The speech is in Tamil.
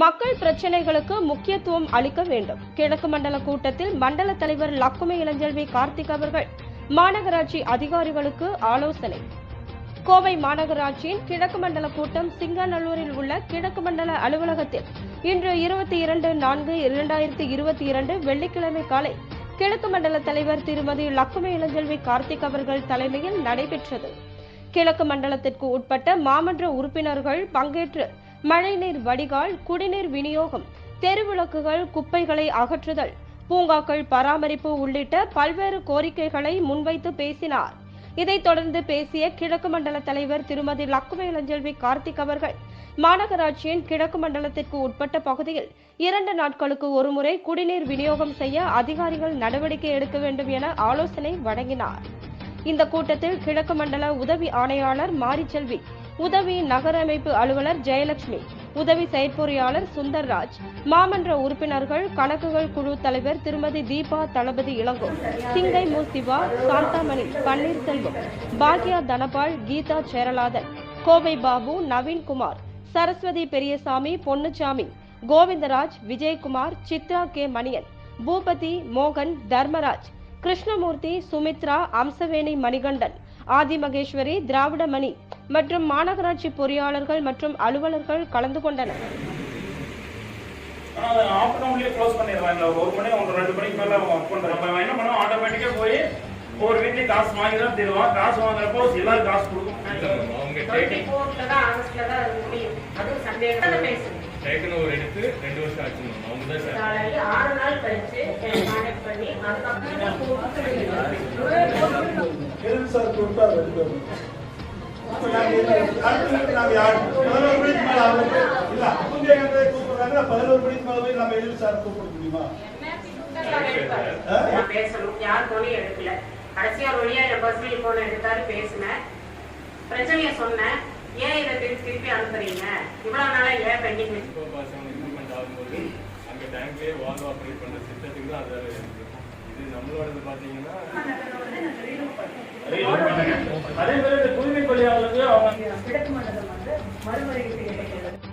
மக்கள் பிரச்சனைகளுக்கு முக்கியத்துவம் அளிக்க வேண்டும். கிழக்கு மண்டல கூட்டத்தில் மண்டல தலைவர் லக்குமி இளஞ்செல்வி கார்த்திக் அவர்கள் மாநகராட்சி அதிகாரிகளுக்கு ஆலோசனை. கோவை மாநகராட்சியின் கிழக்கு மண்டல கூட்டம் சிங்கநல்லூரில் உள்ள கிழக்கு மண்டல அலுவலகத்தில் இன்று இருபத்தி இரண்டு நான்கு இரண்டாயிரத்தி இருபத்தி இரண்டு வெள்ளிக்கிழமை காலை கிழக்கு மண்டல தலைவர் திருமதி லக்குமி இளஞ்செல்வி கார்த்திக் அவர்கள் தலைமையில் நடைபெற்றது. கிழக்கு மண்டலத்திற்கு உட்பட்ட மாமன்ற உறுப்பினர்கள் பங்கேற்று மழைநீர் வடிகால் குடிநீர் விநியோகம் தெருவிளக்குகள் குப்பைகளை அகற்றுதல் பூங்காக்கள் பராமரிப்பு உள்ளிட்ட பல்வேறு கோரிக்கைகளை முன்வைத்து பேசினார். இதைத் தொடர்ந்து பேசிய கிழக்கு மண்டல தலைவர் திருமதி லக்குமி இளஞ்செல்வி கார்த்திக் அவர்கள் மாநகராட்சியின் கிழக்கு மண்டலத்திற்கு உட்பட்ட பகுதியில் இரண்டு நாட்களுக்கு ஒருமுறை குடிநீர் விநியோகம் செய்ய அதிகாரிகள் நடவடிக்கை எடுக்க வேண்டும் என ஆலோசனை வழங்கினார். இந்த கூட்டத்தில் கிழக்கு மண்டல உதவி ஆணையாளர் மாரிச்செல்வி உதவி நகரமைப்பு அலுவலர் ஜெயலட்சுமி உதவி செயற்பொறியாளர் சுந்தர்ராஜ் மாமன்ற உறுப்பினர்கள் கணக்குகள் குழு தலைவர் திருமதி தீபா தளபதி இளங்கோ சிங்கை மு. சிவா சாந்தாமணி பன்னீர்செல்வம் பாக்யா தனபால் கீதா சேரலாதன் கோவை பாபு நவீன்குமார் சரஸ்வதி பெரியசாமி பொன்னுச்சாமி கோவிந்தராஜ் விஜயகுமார் சித்ரா கே. மணியன் பூபதி மோகன் தர்மராஜ் கிருஷ்ணமூர்த்தி சுமித்ரா அம்சவேணி மணிகண்டன் ஆதிமகேஸ்வரி திராவிடமணி மற்றும் மாநகராட்சி பொறியாளர்கள் மற்றும் அலுவலர்கள் கலந்து கொண்டனர். ஒரு வீட்லயும் காசு வாங்கி தான் தருவோம் காசு வாங்குறப்போ எல்லாரும் காசு கொடுக்கும். டேக்கன் எடுத்து ரெண்டு வருஷம் ஆச்சு அவங்க தான் சார். ஆறு நாள் கழிச்சு கான்டாக்ட் பண்ணி அதுக்கப்புறம் சார். அடுத்த யார் பதினோரு மணிக்கு மேல அவங்க இல்ல அவங்க கூப்பிடுறாங்க பதினோரு மணிக்கு மேல போய் நம்ம எதுக்கு சார் கூப்பிட முடியுமா பேசணும் யார் போனையும் எடுக்கல கடைசியா வழியா என் பர்சனல் போன் எடுத்தாரு பேசினேன் பிரச்சனைய சொன்னேன் ஏன் இதை திருப்பி திருப்பி அனுப்புறீங்க இவ்வளவு நாளா ஏன் பெண்டிங் இம்ப்ளிமெண்ட் ஆகும்போது அங்கே டேங்க்லேயே வால்வ் ஆப்ரேட் பண்ணுற சிஸ்டத்துக்கு தான் அது இது நம்மளோடது அதே மாதிரி இந்த அவங்க கிழக்கு மண்டலம் வந்து மறுமுறையீட்டு இடைகள்